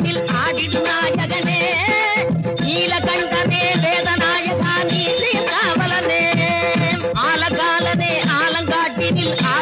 ஆடிடில் ஆடிடு நாயகனே நீல கண்டனே வேதநாயகா நீலே காவலனே. ஆலகாலனே ஆலங்காட்டினில் ஆ